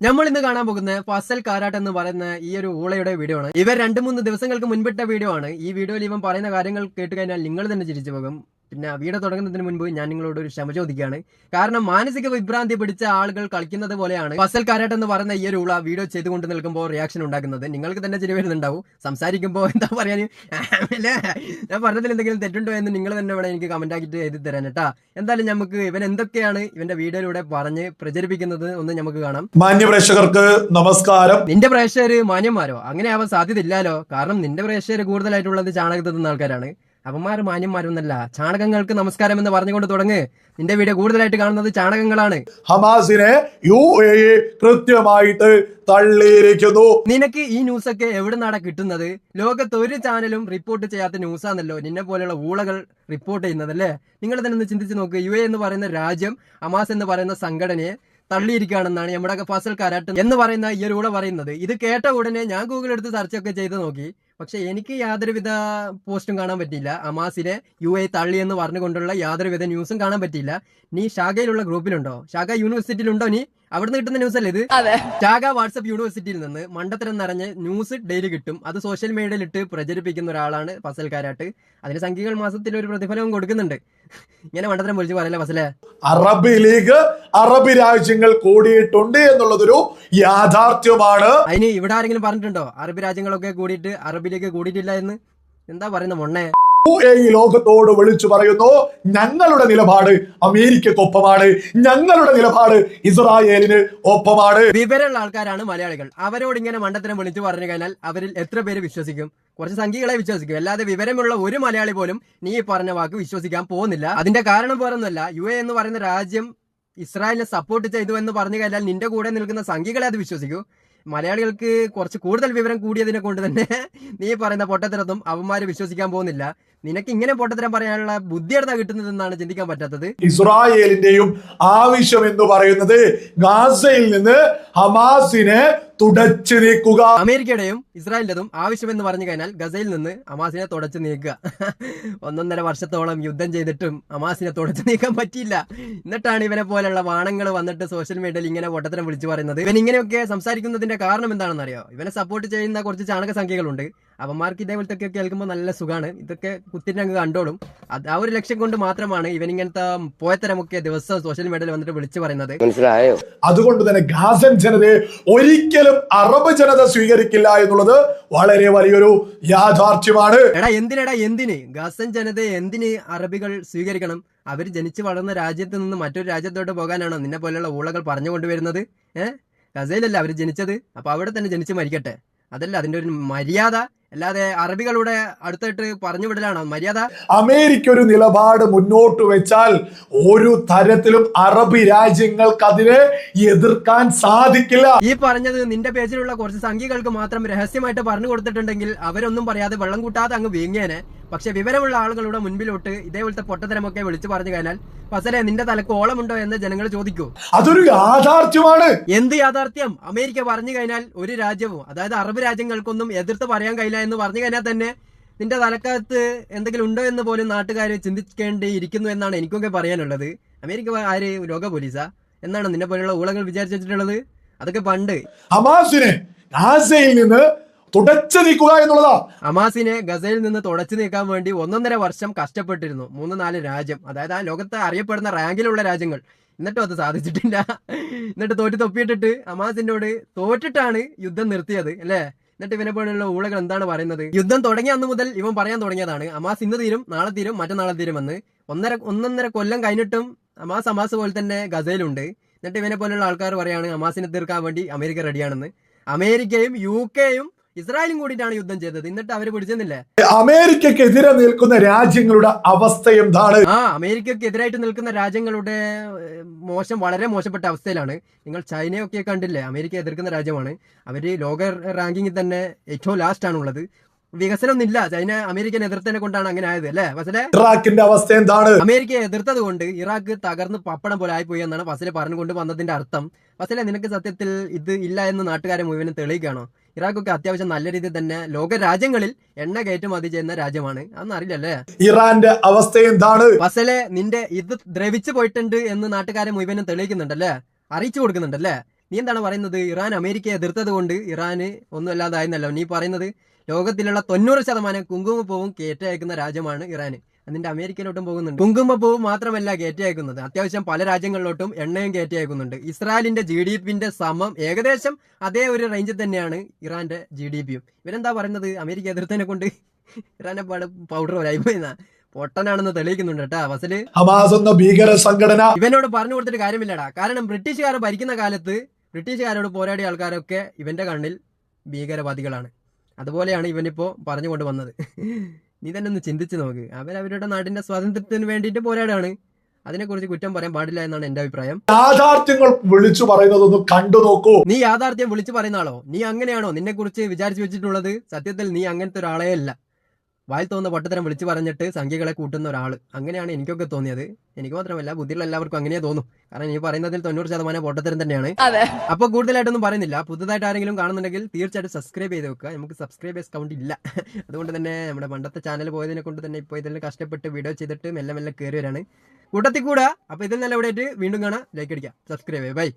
നമ്മൾ ഇന്ന് കാണാൻ പോകുന്ന ഫസൽ കാരാട്ട് എന്ന് പറയുന്ന ഈ ഒരു ഓളയുടെ വീഡിയോ ആണ്. ഇവർ രണ്ട് മൂന്ന് ദിവസങ്ങൾക്ക് മുൻപിട്ട വീഡിയോ ആണ്. ഈ വീഡിയോയിൽ ഇവൻ പറയുന്ന കാര്യങ്ങൾ കേട്ട് കഴിഞ്ഞാൽ നിങ്ങൾ തന്നെ ചിരിച്ചു പോകും. പിന്നെ വീഡിയോ തുടങ്ങുന്നതിന് മുൻപ് ഞാൻ നിങ്ങളോട് ഒരു ക്ഷമ ചോദിക്കുകയാണ്. കാരണം മാനസിക വിഭ്രാന്തി പിടിച്ച ആളുകൾ കളിക്കുന്നത് പോലെയാണ് ഫസൽ കാരാട്ട് എന്ന് പറയുന്ന ഈ ഒരു വീഡിയോ ചെയ്തുകൊണ്ട് നിൽക്കുമ്പോൾ റിയാക്ഷൻ ഉണ്ടാക്കുന്നത്. നിങ്ങൾക്ക് തന്നെ ചിരി വരുന്നുണ്ടാവും. സംസാരിക്കുമ്പോൾ എന്താ പറയാൻ? ഞാൻ പറഞ്ഞതിൽ എന്തെങ്കിലും തെറ്റുണ്ടോ എന്ന് നിങ്ങൾ തന്നെ ഇവിടെ എനിക്ക് കമന്റ് ആക്കിയിട്ട് എഴുതി തരാൻ കേട്ടാ. എന്തായാലും നമുക്ക് ഇവൻ എന്തൊക്കെയാണ് ഇവന്റെ വീഡിയോയിലൂടെ പറഞ്ഞ് പ്രചരിപ്പിക്കുന്നത് ഒന്ന് നമുക്ക് കാണാം. മാന്യ പ്രേക്ഷകർക്ക് നമസ്കാരം. നിന്റെ പ്രേക്ഷകര് മാന്യന്മാരോ? അങ്ങനെ ആവാൻ സാധ്യത കാരണം നിന്റെ പ്രേക്ഷകര് കൂടുതലായിട്ടുള്ളത് ചാണകത്തിൽ ആൾക്കാരാണ്. അവന്മാർ മാന്യന്മാരൊന്നല്ല ചാണകങ്ങൾക്ക് നമസ്കാരം എന്ന് പറഞ്ഞുകൊണ്ട് തുടങ്ങ്. നിന്റെ വീഡിയോ കൂടുതലായിട്ട് കാണുന്നത് ചാണകങ്ങളാണ്. ഹമാസിനെ യു എ കൃത്യമായിട്ട് തള്ളിയിരിക്കുന്നു. നിനക്ക് ഈ ന്യൂസൊക്കെ എവിടെ നിന്നാണ് കിട്ടുന്നത്? ലോകത്ത് ഒരു ചാനലും റിപ്പോർട്ട് ചെയ്യാത്ത ന്യൂസാണല്ലോ നിന്നെ പോലെയുള്ള ഊളകൾ റിപ്പോർട്ട് ചെയ്യുന്നത് അല്ലേ നിങ്ങൾ തന്നെ ഒന്ന് ചിന്തിച്ച് നോക്ക്. യു എ എന്ന് പറയുന്ന രാജ്യം അമാസ് എന്ന് പറയുന്ന സംഘടനയെ തള്ളിയിരിക്കുകയാണെന്നാണ് നമ്മുടെ ഫസൽ കരാട്ട് എന്ന് പറയുന്ന ഈ ഒരു കൂടെ പറയുന്നത്. ഇത് കേട്ട ഉടനെ ഞാൻ ഗൂഗിൾ എടുത്ത് സെർച്ച് ഒക്കെ ചെയ്ത് നോക്കി. പക്ഷെ എനിക്ക് യാതൊരുവിധ പോസ്റ്റും കാണാൻ പറ്റിയില്ല. അമാസിനെ യു എ തള്ളി എന്ന് പറഞ്ഞുകൊണ്ടുള്ള യാതൊരുവിധ ന്യൂസും കാണാൻ പറ്റിയില്ല. നീ ശാഖയിലുള്ള ഗ്രൂപ്പിലുണ്ടോ ശാഖ യൂണിവേഴ്സിറ്റിയിലുണ്ടോ നീ? അവിടുന്ന് കിട്ടുന്ന ന്യൂസ് അല്ലേ ഇത്? അതെ. ശാഖ വാട്സപ്പ് യൂണിവേഴ്സിറ്റിയിൽ നിന്ന് മണ്ടത്തരം നിറഞ്ഞ് ന്യൂസ് ഡെയിലി കിട്ടും. അത് സോഷ്യൽ മീഡിയയിൽ ഇട്ട് പ്രചരിപ്പിക്കുന്ന ഒരാളാണ് ഫസൽ കാരാട്ട്. അതിന് സംഖ്യകൾ മാസത്തിൽ ഒരു പ്രതിഫലവും കൊടുക്കുന്നുണ്ട്. ഇങ്ങനെ മണ്ടത്തരം പൊളിച്ച് പറയല്ലേ ഫസലെ? അറബ് ലീഗ് അറബ് രാജ്യങ്ങൾ കൂടിയിട്ടുണ്ട് എന്നുള്ളതൊരു യാഥാർത്ഥ്യമാണ്. അതിന് ഇവിടെ ആരെങ്കിലും പറഞ്ഞിട്ടുണ്ടോ? അറബ് രാജ്യങ്ങളൊക്കെ കൂടിയിട്ട് അറബിലേക്ക് കൂടിയിട്ടില്ല എന്ന്? എന്താ പറയുന്ന മൊണ്ണേ? എ ലോകത്തോട് വിളിച്ചു പറയുന്നു ഞങ്ങളുടെ നിലപാട് അമേരിക്കക്കൊപ്പമാണ്. ഞങ്ങളുടെ നിലപാട് ഇസ്രായേലിന് ഒപ്പമാണ്. വിവരമുള്ള ആൾക്കാരാണ് മലയാളികൾ. അവരോട് ഇങ്ങനെ മണ്ടത്തരം വിളിച്ചു പറഞ്ഞു കഴിഞ്ഞാൽ അവരിൽ എത്ര പേര് വിശ്വസിക്കും? കുറച്ച് സംഖ്യകളെ വിശ്വസിക്കും. അല്ലാതെ വിവരമുള്ള ഒരു മലയാളി പോലും നീ ഈ പറഞ്ഞ വാക്ക് വിശ്വസിക്കാൻ പോകുന്നില്ല. അതിന്റെ കാരണം വേറൊന്നുമല്ല. യു എ എന്ന് പറയുന്ന രാജ്യം ഇസ്രായേലിനെ സപ്പോർട്ട് ചെയ്തു എന്ന് പറഞ്ഞു കഴിഞ്ഞാൽ നിന്റെ കൂടെ നിൽക്കുന്ന സംഖ്യകളെ അത് വിശ്വസിക്കൂ. മലയാളികൾക്ക് കുറച്ച് കൂടുതൽ വിവരം കൂടിയതിനെ കൊണ്ട് തന്നെ നീ പറയുന്ന പൊട്ടത്തരത്തും അവന്മാര് വിശ്വസിക്കാൻ പോകുന്നില്ല. നിനക്ക് ഇങ്ങനെ പൊട്ടത്തരം പറയാനുള്ള ബുദ്ധി എടുത്താ കിട്ടുന്നതെന്നാണ് ചിന്തിക്കാൻ പറ്റാത്തത്? ഇസ്രായേലിന്റെയും ആവശ്യം എന്ന് പറയുന്നത് ഗാസയിൽ നിന്ന് ഹമാസിനെ തുടച്ചു നീക്കുക. അമേരിക്കയുടെയും ഇസ്രായേലിന്റെതും ആവശ്യമെന്ന് പറഞ്ഞു കഴിഞ്ഞാൽ ഗസയിൽ നിന്ന് അമാസിനെ തുടച്ചു നീക്കുക. ഒന്നൊന്നര വർഷത്തോളം യുദ്ധം ചെയ്തിട്ടും അമാസിനെ തുടച്ചു നീക്കാൻ പറ്റിയില്ല. എന്നിട്ടാണ് ഇവനെ പോലെയുള്ള വാണങ്ങൾ വന്നിട്ട് സോഷ്യൽ മീഡിയയിൽ ഇങ്ങനെ പൊട്ടത്തരം വിളിച്ചു പറയുന്നത്. ഇവൻ ഇങ്ങനെയൊക്കെ സംസാരിക്കുന്നതിന്റെ കാരണം എന്താണെന്നറിയോ? ഇവനെ സപ്പോർട്ട് ചെയ്യുന്ന കുറച്ച് ചാണക സംഖ്യകളുണ്ട് അവന്മാർക്ക് ഇതേപോലത്തെ ഒക്കെ കേൾക്കുമ്പോൾ നല്ല സുഖമാണ് ഇതൊക്കെ കുത്തിന്റെ അങ്ങ് കണ്ടോളും. അത് ആ ഒരു ലക്ഷ്യം കൊണ്ട് മാത്രമാണ് ഇവൻ ഇങ്ങനത്തെ പോയത്തരമൊക്കെ ദിവസം സോഷ്യൽ മീഡിയയിൽ വന്നിട്ട് വിളിച്ചു പറയുന്നത്. മനസ്സിലായോ? അതുകൊണ്ട് തന്നെ ഗാസൻ ജനതയെ ഒരിക്കലും അറബ് ജനത സ്വീകരിക്കില്ല എന്നുള്ളത് വളരെ വലിയൊരു യാഥാർത്ഥ്യമാണ്. എടാ എന്തിനെടാ എന്തിന്? ഗാസൻ ജനതയെ എന്തിന് അറബികൾ സ്വീകരിക്കണം? അവർ ജനിച്ചു വളർന്ന രാജ്യത്ത് നിന്ന് മറ്റൊരു രാജ്യത്തോട്ട് പോകാനാണോ നിന്നെ പോലെയുള്ള ഊളകൾ പറഞ്ഞു കൊണ്ടുവരുന്നത്? ഏഹ് ഗസയിലല്ല അവർ ജനിച്ചത്? അപ്പൊ അവിടെ തന്നെ ജനിച്ച് മരിക്കട്ടെ. അതല്ല അതിന്റെ ഒരു മര്യാദ. അല്ലാതെ അറബികളുടെ അടുത്തായിട്ട് പറഞ്ഞു വിടലാണോ. മര്യാദ? അമേരിക്ക ഒരു നിലപാട് മുന്നോട്ട് വെച്ചാൽ ഒരു തരത്തിലും അറബ് രാജ്യങ്ങൾക്ക് അതിനെ എതിർക്കാൻ സാധിക്കില്ല. ഈ പറഞ്ഞത് നിന്റെ പേജിലുള്ള കുറച്ച് സംഖ്യകൾക്ക് മാത്രം രഹസ്യമായിട്ട് പറഞ്ഞു കൊടുത്തിട്ടുണ്ടെങ്കിൽ അവരൊന്നും പറയാതെ വെള്ളം കൂട്ടാതെ അങ്ങ് വീങ്ങിയേനെ. പക്ഷെ വിവരമുള്ള ആളുകളുടെ മുൻപിലോട്ട് ഇതേപോലത്തെ പൊട്ടത്തരമൊക്കെ വിളിച്ചു പറഞ്ഞു കഴിഞ്ഞാൽ ഫസലെ നിന്റെ തലക്ക് ഓളമുണ്ടോ എന്ന് ജനങ്ങൾ ചോദിക്കൂ. അതൊരു യാഥാർത്ഥ്യമാണ്. എന്ത് യാഥാർത്ഥ്യം? അമേരിക്ക പറഞ്ഞു കഴിഞ്ഞാൽ ഒരു രാജ്യവും അതായത് അറബ് രാജ്യങ്ങൾക്കൊന്നും എതിർത്ത് പറയാൻ കഴിയില്ല എന്ന് പറഞ്ഞു കഴിഞ്ഞാൽ തന്നെ നിന്റെ തലക്കകത്ത് എന്തെങ്കിലും ഉണ്ടോ എന്ന് പോലും നാട്ടുകാർ ചിന്തിക്കേണ്ടിയിരിക്കുന്നു എന്നാണ് എനിക്കൊക്കെ പറയാനുള്ളത്. അമേരിക്ക ആര്? ലോക പോലീസാ? എന്നാണ് നിന്നെ പോലെയുള്ള ഊളകൾ വിചാരിച്ചിട്ടുള്ളത് അതൊക്കെ പണ്ട് ഹമാസിനെ ഗാസയിൽ നിന്ന് തുടച്ചു നീക്കുക എന്നുള്ളതാ. അമാസിനെ ഗസയിൽ നിന്ന് തുടച്ചു നീക്കാൻ വേണ്ടി ഒന്നൊന്നര വർഷം കഷ്ടപ്പെട്ടിരുന്നു. മൂന്ന് നാല് രാജ്യം. അതായത് ആ ലോകത്ത് അറിയപ്പെടുന്ന റാങ്കിലുള്ള രാജ്യങ്ങൾ. എന്നിട്ടും അത് സാധിച്ചിട്ടില്ല. എന്നിട്ട് തോറ്റ് തൊപ്പിയിട്ടിട്ട് അമാസിനോട് തോറ്റിട്ടാണ് യുദ്ധം നിർത്തിയത് അല്ലേ? എന്നിട്ട് ഇവനെ പോലെയുള്ള ഊളകൾ എന്താണ് പറയുന്നത്? യുദ്ധം തുടങ്ങിയ അന്ന് മുതൽ ഇവൻ പറയാൻ തുടങ്ങിയതാണ് അമാസ് ഇന്ന് തീരും നാളെ തീരും മറ്റന്നാളെ തീരുമെന്ന്. ഒന്നര ഒന്നൊന്നര കൊല്ലം കഴിഞ്ഞിട്ടും അമാസ് അമാസ് പോലെ തന്നെ ഗസയിലുണ്ട്. എന്നിട്ട് ഇവനെ പോലെയുള്ള ആൾക്കാർ പറയാണ് അമാസിനെ തീർക്കാൻ വേണ്ടി അമേരിക്ക റെഡിയാണെന്ന് അമേരിക്കയും യു കെയും ഇസ്രായേലും കൂടിയിട്ടാണ് യുദ്ധം ചെയ്തത്. എന്നിട്ട് അവർ പിടിച്ചെന്നില്ലേ? അമേരിക്കക്കെതിരെ നിൽക്കുന്ന രാജ്യങ്ങളുടെ അവസ്ഥ എന്താണ്? ആ അമേരിക്കക്ക് എതിരായിട്ട് നിൽക്കുന്ന രാജ്യങ്ങളുടെ മോശം വളരെ മോശപ്പെട്ട അവസ്ഥയിലാണ്. നിങ്ങൾ ചൈനയൊക്കെ കണ്ടില്ലേ? അമേരിക്ക എതിർക്കുന്ന രാജ്യമാണ്. അവർ ലോക റാങ്കിങ്ങിൽ തന്നെ ഏറ്റവും ലാസ്റ്റ് ആണുള്ളത്. വികസനമൊന്നുമില്ല. ചൈന അമേരിക്കൻ എതിർത്തതിനെ കൊണ്ടാണ് അങ്ങനെ ആയത് അല്ലേ? ഫസലെ ഇറാഖിന്റെ അവസ്ഥ എന്താണ്? അമേരിക്ക എതിർത്തത് കൊണ്ട് ഇറാഖ് തകർന്ന് പപ്പടം പോലെ ആയിപ്പോയി എന്നാണ് ഫസലെ പറഞ്ഞുകൊണ്ട് വന്നതിന്റെ അർത്ഥം. ഫസലെ നിനക്ക് സത്യത്തിൽ ഇത് ഇല്ല എന്ന് നാട്ടുകാരെ മുഴുവനും തെളിയിക്കുകയാണോ? ഇറാഖൊക്കെ അത്യാവശ്യം നല്ല രീതിയിൽ തന്നെ ലോക രാജ്യങ്ങളിൽ എണ്ണ കയറ്റുമതി ചെയ്യുന്ന രാജ്യമാണ്. അതൊന്നും അറിയില്ലല്ലേ? ഇറാന്റെ അവസ്ഥ എന്താണ്? ഫസലെ നിന്റെ ഇത് ദ്രവിച്ചു പോയിട്ടുണ്ട് എന്ന് നാട്ടുകാരെ മുഴുവനും തെളിയിക്കുന്നുണ്ടല്ലേ? അറിയിച്ചു കൊടുക്കുന്നുണ്ടല്ലേ? നീ എന്താണ് പറയുന്നത്? ഇറാൻ അമേരിക്കയെ എതിർത്തത് കൊണ്ട് ഇറാന് ഒന്നും അല്ലാതായിരുന്നല്ലോ. നീ പറയുന്നത് ലോകത്തിലുള്ള തൊണ്ണൂറ് ശതമാനം കുങ്കുമപ്പൂവും കയറ്റി അയക്കുന്ന രാജ്യമാണ് ഇറാന്. അതിന്റെ അമേരിക്കയിലോട്ടും പോകുന്നുണ്ട്. കുങ്കുമപ്പൂ മാത്രമല്ല കയറ്റി അയക്കുന്നത് അത്യാവശ്യം പല രാജ്യങ്ങളിലോട്ടും എണ്ണയും കയറ്റി അയക്കുന്നുണ്ട് ഇസ്രായേലിന്റെ ജി ഡി പിന്റെ സമം ഏകദേശം അതേ ഒരു റേഞ്ചിൽ തന്നെയാണ് ഇറാന്റെ ജി ഡി പിയും ഇവരെന്താ പറയുന്നത്? അമേരിക്ക എതിർത്തതിനെ കൊണ്ട് ഇറാനെ പാട് പൗഡർ വരായി പോയി പൊട്ടനാണെന്ന് തെളിയിക്കുന്നുണ്ട് കേട്ടാ വസൽ ഹമാസ് എന്ന ഭീകര സംഘടന ഇവനോട് പറഞ്ഞു കൊടുത്തിട്ട് കാര്യമില്ലടാ. കാരണം ബ്രിട്ടീഷുകാർ ഭരിക്കുന്ന കാലത്ത് ബ്രിട്ടീഷുകാരോട് പോരാടിയ ആൾക്കാരൊക്കെ ഇവന്റെ കണ്ണിൽ ഭീകരവാദികളാണ്. അതുപോലെയാണ് ഇവനിപ്പോ പറഞ്ഞുകൊണ്ട് വന്നത്. നീ തന്നെ ഒന്ന് ചിന്തിച്ച് നോക്ക്. അവരവരുടെ നാടിന്റെ സ്വാതന്ത്ര്യത്തിന് വേണ്ടിയിട്ട് പോരാടാണ്. അതിനെക്കുറിച്ച് കുറ്റം പറയാൻ പാടില്ല എന്നാണ് എന്റെ അഭിപ്രായം. യാഥാർത്ഥ്യങ്ങൾ വിളിച്ചു പറയുന്നതൊന്ന് കണ്ടു നോക്കൂ. നീ യാഥാർത്ഥ്യം വിളിച്ചു പറയുന്ന ആളോ? നീ അങ്ങനെയാണോ നിന്നെ കുറിച്ച് വിചാരിച്ചു വെച്ചിട്ടുള്ളത്? സത്യത്തിൽ നീ അങ്ങനത്തെ ഒരാളേ അല്ല. വായിൽ തോന്നുന്ന പൊട്ടത്തരം വിളിച്ചു പറഞ്ഞിട്ട് സംഖ്യകളെ കൂട്ടുന്ന ഒരാൾ അങ്ങനെയാണ് എനിക്കൊക്കെ തോന്നിയത്. എനിക്ക് മാത്രമല്ല ബുദ്ധിയുള്ള എല്ലാവർക്കും അങ്ങനെയേ തോന്നും. കാരണം നീ പറയുന്നതിൽ തൊണ്ണൂറ് ശതമാനം പൊട്ടത്തരം തന്നെയാണ്. അപ്പൊ കൂടുതലായിട്ടൊന്നും പറയുന്നില്ല. പുതുതായിട്ട് ആരെങ്കിലും കാണുന്നുണ്ടെങ്കിൽ തീർച്ചയായിട്ടും സബ്സ്ക്രൈബ് ചെയ്ത് വെക്കുക. നമുക്ക് സബ്സ്ക്രൈബേഴ്സ് കൗണ്ട് ഇല്ല. അതുകൊണ്ട് തന്നെ നമ്മുടെ പണ്ടത്തെ ചാനൽ പോയതിനെ കൊണ്ട് തന്നെ ഇപ്പോൾ ഇതിൽ കഷ്ടപ്പെട്ട് വീഡിയോ ചെയ്തിട്ട് മെല്ലെ മെല്ലെ കയറി വരാണ്. കൂട്ടത്തിൽ കൂടാ. അപ്പൊ ഇതിൽ നല്ല എവിടെ വീണ്ടും കാണാം. ലൈക്ക് അടിക്കാം. സബ്സ്ക്രൈബ് ചെയ്യാം ബൈ